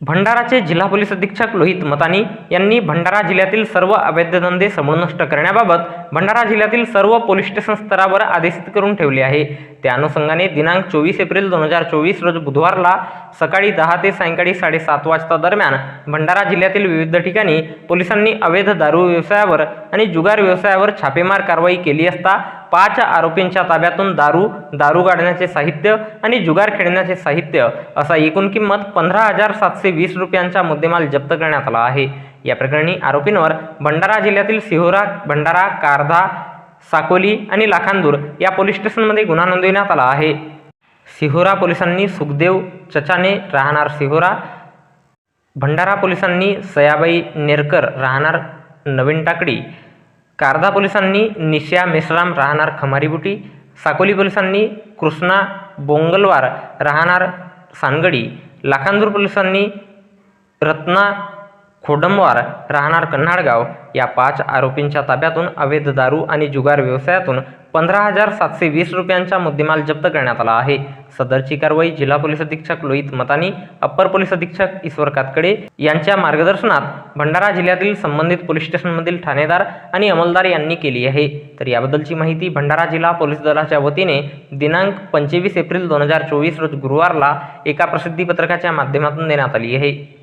भंडाराचे जिल्हा पोलीस अधीक्षक लोहित मतानी यांनी भंडारा जिल्ह्यातील सर्व अवैध धंदे समूळ नष्ट करण्याबाबत भंडारा जिल्ह्यातील सर्व पोलीस स्टेशन स्तरावर आदेशित करून ठेवले आहे. त्या अनुषंगाने दिनांक चोवीस एप्रिल दोन हजार चोवीस रोज बुधवारला सकाळी दहा ते सायंकाळी साडेसात वाजता दरम्यान भंडारा जिल्ह्यातील विविध ठिकाणी पोलिसांनी अवैध दारू व्यवसायावर आणि जुगार व्यवसायावर छापेमार कारवाई केली असता पाच आरोपींच्या ताब्यातून दारू दारू गाडण्याचे साहित्य आणि जुगार खेळण्याचे साहित्य असा एकूण किंमत पंधरा हजार सातशे वीस रुपयांचा मुद्देमाल जप्त करण्यात आला आहे. या प्रकरणी आरोपींवर भंडारा जिल्ह्यातील सिहोरा भंडारा कारधा साकोली आणि लाखांदूर या पोलीस स्टेशनमध्ये गुन्हा नोंदविण्यात आला आहे. सिहोरा पोलिसांनी सुखदेव चचाने राहणार सिहोरा भंडारा पोलिसांनी सयाबाई नेरकर राहणार नवीन टाकडी कारधा पोलिसांनी निश्या मेश्राम राहणार खमारीबुटी साकोली पोलिसांनी कृष्णा बोंगलवार राहणार सानगडी लाखांदूर पोलिसांनी रत्ना खोडमवार राहणार कन्हाडगाव. या पाच आरोपींच्या ताब्यातून अवैध दारू आणि जुगार व्यवसायातून पंधरा हजार सातशे वीस रुपयांचा मुद्देमाल जप्त करण्यात आला आहे. सदरची कारवाई जिल्हा पोलीस अधीक्षक लोहित मतानी अप्पर पोलीस अधीक्षक ईश्वर कातकडे यांच्या मार्गदर्शनात भंडारा जिल्ह्यातील संबंधित पोलीस स्टेशनमधील ठाणेदार आणि अंमलदार यांनी केली आहे. तर याबद्दलची माहिती भंडारा जिल्हा पोलीस दलाच्या वतीने दिनांक पंचवीस एप्रिल दोन हजार चोवीस रोज गुरुवारला एका प्रसिद्धीपत्रकाच्या माध्यमातून देण्यात आली आहे.